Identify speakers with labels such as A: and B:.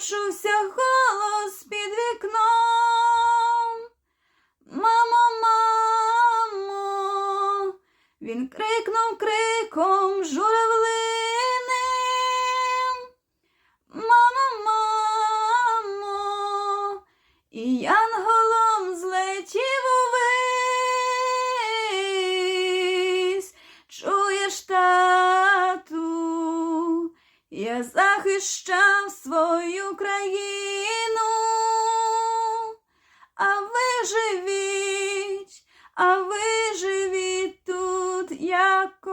A: почувся голос під вікном. Мамо, мамо, він крикнув криком журавлиним. Мамо, мамо, і янголом злетів я захищав свою країну, а ви живіть, а ви живіть тут, як